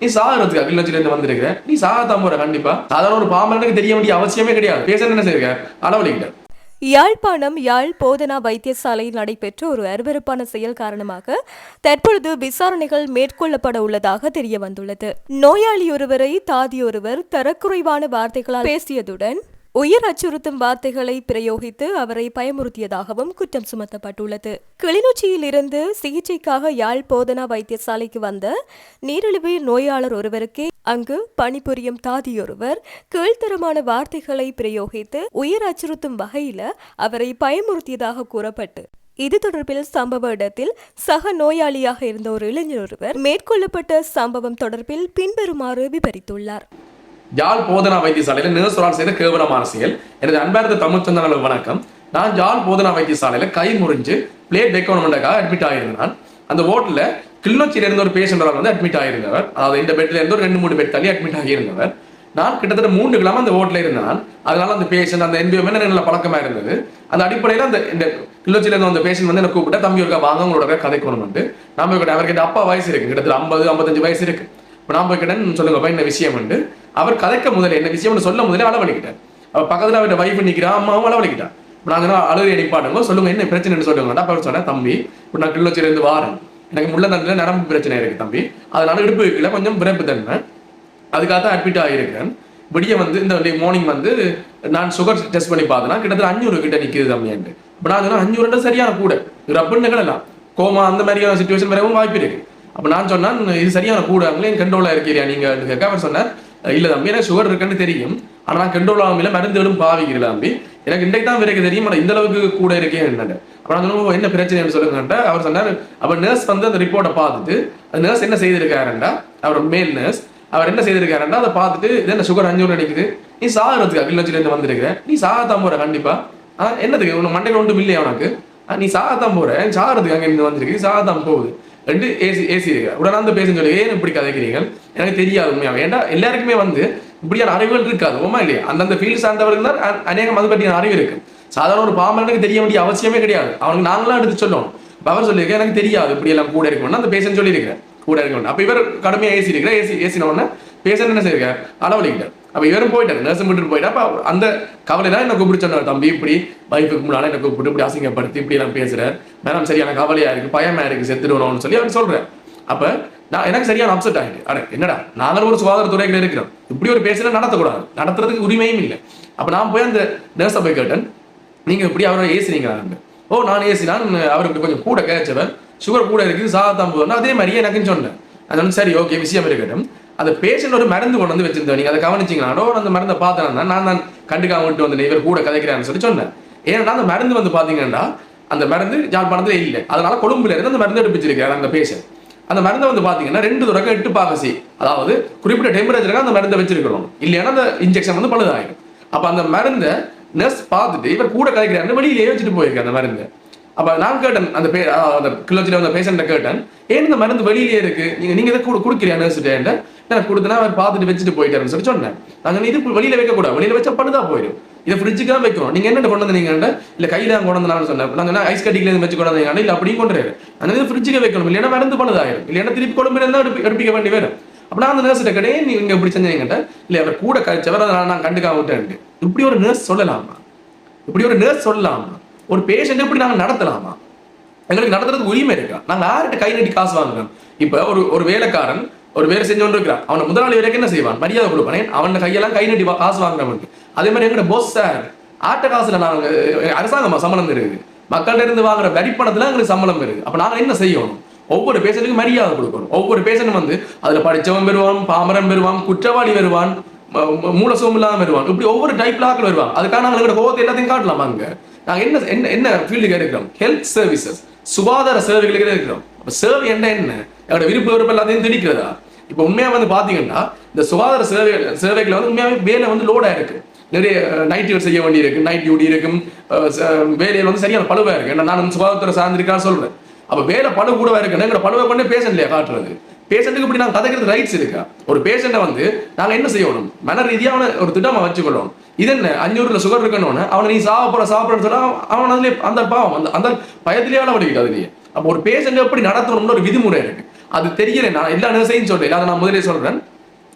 நீ சாகிறதுக்கு கிளிநொச்சியில இருந்து வந்திருக்கிற. நீ சாகத்தான் போற கண்டிப்பா. சாதாரண ஒரு பாம்பனுக்கு தெரிய வேண்டிய அவசியமே கிடையாது. பேச என்ன செய்யுங்க அளவலிக்கிட்ட யாழ்ப்பாணம் யாழ் போதனா வைத்தியசாலையில் நடைபெற்ற ஒரு அருவறுப்பான செயல் காரணமாக தற்பொழுது விசாரணைகள் மேற்கொள்ளப்பட உள்ளதாக தெரிய வந்துள்ளது. நோயாளி ஒருவரை தாதியொருவர் தரக்குறைவான வார்த்தைகளால் பேசியதுடன் உயிர் அச்சுறுத்தும் வார்த்தைகளை பிரயோகித்து அவரை பயமுறுத்தியதாகவும் குற்றம் சுமத்தப்பட்டுள்ளது. கிளிநொச்சியில் இருந்து சிகிச்சைக்காக யாழ் போதனா வைத்தியசாலைக்கு வந்த நீரிழிவு நோயாளர் ஒருவருக்கே அங்கு பணிபுரியும் தாதியொருவர் கீழ்த்தரமான வார்த்தைகளை பிரயோகித்து உயிர் அச்சுறுத்தும் வகையில அவரை பயமுறுத்தியதாக கூறப்பட்டு இது தொடர்பில் சம்பவ இடத்தில் சக நோயாளியாக இருந்த ஒரு இளைஞர் ஒருவர் மேற்கொள்ளப்பட்ட சம்பவம் தொடர்பில் பின்வருமாறு விபரித்துள்ளார். யாழ் போதனா வைத்தியசாலையில நேசரால் செய்த கேவலமான செயல். எனது அன்பார்ந்த தமிழ் சொந்தங்களுக்கு வணக்கம். நான் யாழ் போதனா வைத்தியசாலையில கை முறிஞ்சு பிளேட் வைக்கணுமெண்டாக அட்மிட் ஆகியிருந்தான் அந்த ஓட்டில் கிளிநொச்சியில இருந்த ஒரு பேஷண்ட் வந்து அட்மிட் ஆகியிருந்தவர் அதாவது இந்த பெட்ல இருந்து ஒரு ரெண்டு மூணு பெட் தள்ளி அட்மிட் ஆகியிருந்தவர். நான் கிட்டத்தட்ட மூன்று கிழமை அந்த ஓட்டில் இருந்தேன். அதனால அந்த பேஷண்ட் அந்த என்பிஎம் எனக்கு நல்ல பழக்கமா இருந்தது? அந்த அடிப்படையில் அந்த இந்த கிளிநொச்சியில இருந்த அந்த பேஷண்ட் வந்து எனக்கு கூப்பிட்டா தம்பி ஒருக்கா வாங்க உங்களோட கதைக்கணும்னு நாம கிட்ட அவருக்கு அப்பா வயசு இருக்கு. கிட்டத்தட்ட ஐம்பது ஐம்பத்தஞ்சு வயசு இருக்கு. இப்போ நான் போய் கேட்டேன் சொல்லுங்க என்ன விஷயம் உண்டு அவர் கதைக்க முதல்ல என்ன விஷயம்னு சொல்ல முதல்ல அளவழிக்கிட்டார் அவர் பக்கத்தில் அவர்கிட்ட வைஃப் நிற்கிறான் அம்மாவும் அளவழிக்கிட்டா இப்போ நாங்கள் அழுகை நிப்பாட்டுங்க சொல்லுங்க என்ன பிரச்சனைன்னு சொல்லுங்க. அப்ப அவர் சொன்னேன் தம்பி இப்போ நான் கிள்ளச்சிலேருந்து வாரேன். எனக்கு முள்ள தண்டில் நரம்பு பிரச்சனை இருக்கு தம்பி. அதனால இடுப்பு வைக்கல கொஞ்சம் பிறப்பு தன்மை. அதுக்காக தான் அட்மிட் ஆகியிருக்கேன் விடிய வந்து இந்த மார்னிங் வந்து நான் சுகர் டெஸ்ட் பண்ணி பார்த்தேன்னா கிட்டத்தட்ட அஞ்சூறு கிட்ட நிற்கிது தம்பியாண்டு இப்போ நான் சொன்னேன் அஞ்சூறுன்ற சரியான கூட. ரப்புன்னு நிகழலாம். கோமா அந்த மாதிரியான சுச்சுவேஷன் வரவும் வாய்ப்பு இருக்கு. அப்போ நான் சொன்னேன் இது சரியான கூட என் கண்ட்ரோலாக இருக்கிறியா நீங்கள் கேட்க அவர் சொன்னார் இல்லை தம்பி எனக்கு சுகர் இருக்குன்னு தெரியும். ஆனால் நான் கண்ட்ரோல் ஆகாமல் மருந்துகளும் பாவிக்கிறேன் தம்பி. எனக்கு இன்றைக்கு தான் வரைக்கும் தெரியும் ஆனால் இந்த அளவுக்கு கூட இருக்கே என்னன்னு. அப்புறம் நான் என்ன பிரச்சனை சொல்லுங்கன்ட்டு அவர் சொன்னார் அவர் நர்ஸ் வந்து அந்த ரிப்போர்ட்டை பார்த்துட்டு அந்த நர்ஸ் என்ன செய்திருக்காருண்டா அவர் மேல் நர்ஸ் அவர் என்ன செய்திருக்காருன்னா அதை பார்த்துட்டு இது என்ன சுகர் அஞ்சூறு நினைக்குது நீ சாகிறதுக்கு அகிலச்சில இருந்து வந்திருக்கிற. நீ சாகத்தான் போற கண்டிப்பா. ஆ என்னதுக்கு? உனக்கு மண்டைக்கு ஒன்றும் இல்லையா உனக்கு? நீ சாகத்தான் போற. சாகிறதுக்கு அங்கே இருந்து வந்திருக்கு. சாகத்தான் போகுது. ரெண்டு ஏசி ஏசி இருக்கு. உடனே அந்த பேசுன்னு சொல்லி ஏன் இப்படி கதைக்கிறீங்க எனக்கு தெரியாது உண்மையாக ஏன்டா எல்லாருக்குமே வந்து இப்படியான அறிவுகள் இருக்காது. உமா இல்லையா? அந்தந்த ஃபீல்டு சார்ந்தவர்கள் தான் அநேகம் அது பற்றியான அறிவு இருக்கு. சாதாரண ஒரு பாமரனுக்கு தெரிய வேண்டிய அவசியமே கிடையாது. அவனுக்கு நாங்களாம் எடுத்து சொல்லணும். பவர் அவர் சொல்லியிருக்கேன் எனக்கு தெரியாது. இப்படி எல்லாம் கூட இருக்கணும்னு அந்த பேசன்னு சொல்லியிருக்கிறேன். கூட இருக்கணும் அப்போ இவர் கடுமையாக ஏசி இருக்கிற ஏசி ஏசின உடனே பேசன்னு என்ன செய்யிருக்கார் அளவழிக்கிட்டார் அப்ப இவரும் போயிட்டார் நர்ஸும் விட்டுட்டு போயிட்டா அப்ப அந்த கவலையில என்ன கூப்பிட்டு சொன்னார் தம்பி இப்படி வைஃபுக்கு முன்னால என்ன கூப்பிட்டு இப்படி அசிங்கப்படுத்தி இப்படி எல்லாம் பேசுறார் மேடம் சரியான கவலையா இருக்கு பயமா இருக்கு செத்துடுவோம்னு சொல்லி அவர் சொல்றார். அப்ப நான் எனக்கு சரியான அப்செட் ஆகிட்டு அட என்னடா நாங்கள் ஒரு சுகாதாரத்துறைகள் இருக்கிறோம். இப்படி ஒரு பேசல நடத்தக்கூடாது. நடத்துறதுக்கு உரிமையும் இல்லை. அப்ப நான் போய் அந்த நர்ஸை போய் கேட்டேன் நீங்க இப்படி அவரை ஏசினீங்களா? ஓ நான் ஏசினான் அவருக்கு கொஞ்சம் கூட கேச்சவன் சுகர் கூட இருக்குது சாதம் போதும் அதே மாதிரியே எனக்குன்னு சொன்னேன். அது வந்து சரி ஓகே விஷயம் இருக்கட்டும். அந்த பேஷண்ட் ஒரு மருந்து கொண்டு வந்து வச்சிருந்தோம் நீங்க அதை கவனிச்சிங்களாடோ அந்த மருந்தை பார்த்தேன்னா நான் தான் கண்டுக்காம விட்டு வந்து இவர் கூட கதைக்கிறான்னு சொல்லி சொன்னேன். ஏன்னா அந்த மருந்து வந்து பாத்தீங்கன்னா அந்த மருந்து யாழ்ப்பாணத்துல இல்லை. அதனால கொழும்புல இருந்து அந்த மருந்து எடுப்பிச்சிருக்காரு அந்த பேஷண்ட் அந்த மருந்தை வந்து பாத்தீங்கன்னா ரெண்டு தடவை எட்டு பாகசி. அதாவது குறிப்பிட்ட டெம்பரேச்சருக்கு அந்த மருந்தை வச்சிருக்கணும் இல்லைன்னா அந்த இன்ஜெக்ஷன் வந்து பழுதாயிடும். அப்ப அந்த மருந்தை நர்ஸ் பார்த்துட்டு இவர் கூட கலைக்கிறாருன்னு வெளியிலேயே வச்சுட்டு போயிருக்காரு அந்த மருந்தை. அப்ப நான் கேட்டேன் அந்த பே அந்த கிலோச்சில வந்த பேஷண்ட்டை கேட்டேன். ஏன் இந்த மருந்து வெளியிலேயே இருக்கு? நீங்க நீங்க இதை கூட கொடுக்குறியா நர்ஸ்கிட்ட நான் கொடுத்தனா அவர் பார்த்துட்டு வச்சுட்டு போயிட்டாருன்னு சொல்லி சொன்னேன். நாங்கள் இது வெளியில வைக்க கூடாது. வெளியில வச்சா பழுதா போயிடும். இதை ஃப்ரிட்ஜுக்கு தான் வைக்கணும். நீங்க என்ன கொண்டு வந்தீங்க இல்ல கையில தான் கொண்டு வந்தாலும் சொன்னேன். நான் ஐஸ் கட்டில இருந்து வச்சு கொண்டு வந்தீங்க இல்ல அப்படியும் கொண்டு அந்த இது ஃப்ரிட்ஜுக்கு வைக்கணும். இல்லைன்னா மருந்து பண்ணதாயிரும். இல்லைன்னா திருப்பி கொழும்புல இருந்தா எடுப்பிக்க வேண்டி வரும். அப்ப நான் அந்த நர்ஸ்கிட்ட கிடையே நீங்க இப்படி செஞ்சீங்கட்ட இல்ல அவர் கூட கழிச்சவரை நான் கண்டுக்காம விட்டேன். இப்படி ஒரு நர்ஸ் சொல்லலாமா? இப்படி ஒரு நர்ஸ் சொல்லலாமா? ஒரு பேஷண்ட் இப்படி நாங்க நடத்தலாமா? எங்களுக்கு நடத்துறது உரிமை இருக்கா? நாங்க யார்கிட்ட கை நீட்டி காசு வாங்குறோம்? இப்ப ஒரு ஒரு வேலைக்காரன் ஒரு வேலை செஞ்சு கொண்டு இருக்கிறான் அவன் முதலாளி வரைக்கும் என்ன செய்வான்? மரியாதை கொடுப்பானே. அவன் கையெல்லாம் கை நீட்டி காசு வாங்குறவனுக்கு அதே மாதிரி எங்களோட பொஸ் சார் ஆட்ட காசுல நாங்க அரசாங்கமா சம்பளம் இருக்குது மக்கள்கிட்ட இருந்து வாங்குற வரிப்பணத்துல எங்களுக்கு சம்பளம் இருக்கு அப்ப நாங்க என்ன செய்யணும்? ஒவ்வொரு பேஷண்ட்டுக்கும் மரியாதை கொடுக்கணும். ஒவ்வொரு பேஷண்ட் வந்து அதுல படிச்சவன் பெறுவான் பாமரன் பெறுவான் குற்றவாளி வருவான் மூலசோம் இல்லாம வருவான். இப்படி ஒவ்வொரு டைப்ல ஆக்கள் வருவான் அதுக்காக நாங்க எங்களோட கோவத்தை எல்லாத்தையும் காட்டலாம் அங்க? நாங்க என்ன என்ன என்ன ஃபீல்டுக்கு இருக்கிறோம் ஹெல்த் சர்வீசஸ் சுகாதார சேவைகளுக்கு இருக்கிறோம் அப்போ சேவை என்ன என்ன? எங்களோட விருப்ப விருப்பம் எல்லாத்தையும் திணிக்கிறதா இப்போ உண்மையா வந்து பாத்தீங்கன்னா இந்த சுகாதார சேவை சேவைகள் வந்து உண்மையாகவே வேலை வந்து லோடா இருக்கு நிறைய நைட் டியூட் செய்ய வேண்டி இருக்கு நைட் டியூட்டி இருக்கும் வேலையில் வந்து சரியான பழுவா இருக்கு. ஏன்னா நான் சுகாதாரத்துறை சார்ந்திருக்கான்னு சொல்றேன். அப்ப வேலை பழு கூடவா இருக்கு எங்களை பழுவை பண்ணி இல்லையா காட்டுறது. பேஷண்ட்டுக்கு இப்படி நாங்கள் கதைக்கிறது ரைட்ஸ் இருக்கா? ஒரு பேஷண்ட்டை வந்து நாங்கள் என்ன செய்யணும்? மன ரீதியாக அவனை ஒரு திட்டமாக வச்சுக்கொள்ளணும். இது என்ன? அஞ்சூறுல சுகர் இருக்கணும்னு அவனை நீ சாப்பிட சாப்பிடன்னு சொன்னா அவன் அதுலயே அந்த பாவம் அந்த அந்த பயத்திலேயே அளவடிக்கிட்டு அதுலயே. அப்போ ஒரு பேஷண்ட் எப்படி நடத்தணும்னு ஒரு விதிமுறை இருக்கு. அது தெரியல நான் எல்லா நர்ஸையும் சொல்லல. அதை நான் முதலே சொல்றேன்.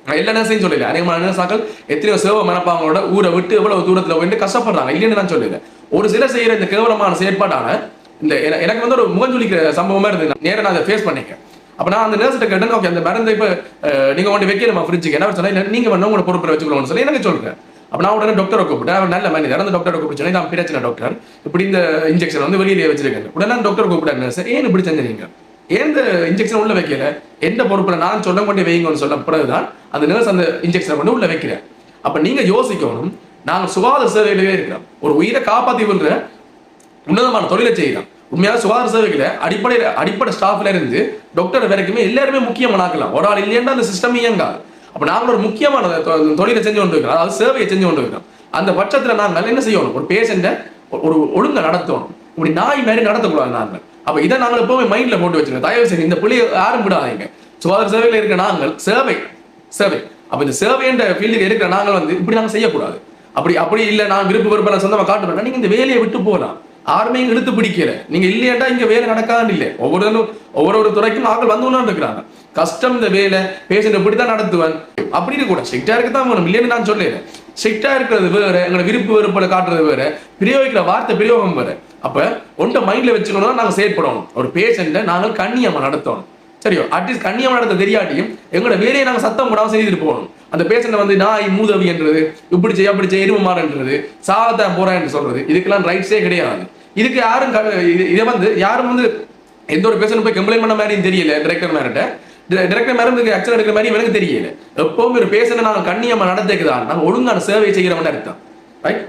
நான் எல்லா நர்ஸையும் சொல்லல. அநேகமான நர்ஸாக்கள் எத்தனையோ சேவை மனப்பாங்களோட ஊரை விட்டு எவ்வளவு தூரத்தில் போயிட்டு கஷ்டப்படுறாங்க. இல்லைன்னு நான் சொல்லல. ஒரு சில செய்யற இந்த கேவலமான செயற்பாடான இந்த எனக்கு வந்து ஒரு முகஞ்சொலிக்கிற சம்பவமா இருந்தது. நேரம் நான் அதை ஃபேஸ் பண்ணிக்கேன் அப்போ நான் அந்த நர்ஸ்கிட்ட கேட்டேன் ஓகே அந்த மருந்தை இப்போ அஹ், நீங்க கொண்டு வைக்கணுமா ஃப்ரிட்ஜுக்கு என்ன சொன்னா இல்ல நீங்க வேணும் உங்களோட பொறுப்பில் வச்சுக்கணும்னு சொல்லி எனக்கு சொல்றேன். அப்ப நான் உடனே டாக்டரை கூப்பிட்டேன் அவர் நல்ல மனிதர் அந்த டாக்டரை கூப்பிட்டு சொன்னேன் நான் பிரச்சனை டாக்டர் இப்படி இந்த இன்ஜெக்ஷன் வந்து வெளியிலே வச்சிருக்கேன் உடனே டாக்டர் கூப்பிட்டாங்க சார் ஏன் இப்படி செஞ்சீங்க? ஏன் இன்ஜெக்ஷன் உள்ள வைக்கல? எந்த பொறுப்புல? நான் சொல்ல கொண்டு வைங்கன்னு சொல்ல பிறகுதான் அந்த நர்ஸ் அந்த இன்ஜெக்ஷனை கொண்டு உள்ள வைக்கிறேன். அப்ப நீங்க யோசிக்கணும் நாங்க சுகாதார சேவையிலேயே இருக்கிறோம். ஒரு உயிரை காப்பாத்தி விடுற உன்னதமான தொழிலை செய்யலாம். உண்மையாக சுகாதார சேவைகளை அடிப்படை அடிப்படை ஸ்டாஃப்ல இருந்து டாக்டர் வரைக்குமே எல்லாருமே முக்கியமானாக்கலாம் ஒரு ஆள் இல்லைன்னா அந்த சிஸ்டம் இயங்காது. அப்ப நாங்கள் ஒரு முக்கியமான தொழிலை செஞ்சு கொண்டு இருக்கிறோம் அதாவது சேவையை செஞ்சு கொண்டு இருக்கிறோம் அந்த பட்சத்துல நாங்கள் என்ன செய்யணும்? ஒரு பேஷண்ட்டை ஒரு ஒழுங்கை நடத்தணும். இப்படி நாய் மாதிரி நடத்தக்கூடாது நாங்கள். அப்ப இதை நாங்கள் எப்பவுமே மைண்ட்ல போட்டு வச்சிருக்கோம். தயவு செய்து இந்த புள்ளியை யாரும் விடாதீங்க. சுகாதார சேவையில் இருக்கிற நாங்கள் சேவை சேவை. அப்ப இந்த சேவைன்ற ஃபீல்டில் இருக்கிற நாங்கள் வந்து இப்படி நாங்கள் செய்யக்கூடாது. அப்படி அப்படி இல்லை நான் விருப்ப விருப்பம் சொந்தமாக காட்டுறேன் நீங்க இந்த வேலையை விட்டு போகலாம். யாருமே இழுத்து பிடிக்கல. நீங்க இல்லையாண்டா இங்க வேலை நடக்காது இல்லை. ஒவ்வொரு ஒவ்வொரு ஒரு துறைக்கும் ஆட்கள் வந்து கொண்டு இருக்கிறாங்க கஷ்டம் இந்த வேலை பேஷண்ட் இப்படி தான் நடத்துவேன். அப்படின்னு கூட ஸ்ட்ரிக்டா இருக்க தான் வேணும். இல்லைன்னு நான் சொல்லல. ஸ்ட்ரிக்டா இருக்கிறது வேற எங்களோட விருப்பு வெறுப்பில் காட்டுறது வேற பிரயோகிக்கிற வார்த்தை பிரயோகம் வேற. அப்ப ஒன்றை மைண்ட்ல வச்சுக்கணும்னா நாங்க செயற்படணும். ஒரு பேஷண்ட்டை நாங்கள் கண்ணியமா நடத்தணும். சரியோ? அட்லீஸ்ட் கண்ணியமா நடத்த தெரியாட்டியும் எங்களோட வேலையை நாங்கள் சத்தம் போடாமல் செய்துட்டு போகணும். அந்த பேஷண்ட்டை வந்து நாய் மூதவின்றது இப்படி செய்ய அப்படி செய்ய எருமை மாறன்றது சாகத்தான் போறேன் சொல்றது. இதுக்கெல்லாம் ரைட்ஸே கிடையாது. இதுக்கு யாரும் க- இதை வந்து யாரும் வந்து எந்த ஒரு பேசணும் போய் கம்ப்ளைண்ட் பண்ண மாதிரியும் தெரியல டிரெக்டர் மேரிட்ட. டிரெக்டர் மேரம் ஆக்சன் எடுக்கிற மாதிரி எனக்கு தெரியல. எப்பவும் ஒரு பேஷண்ட்டை நாங்கள் கண்ணியமாக நடத்திக்குதான் நாங்கள் ஒழுங்கான சேவை செய்கிறவன் அர்த்தம். ரைட்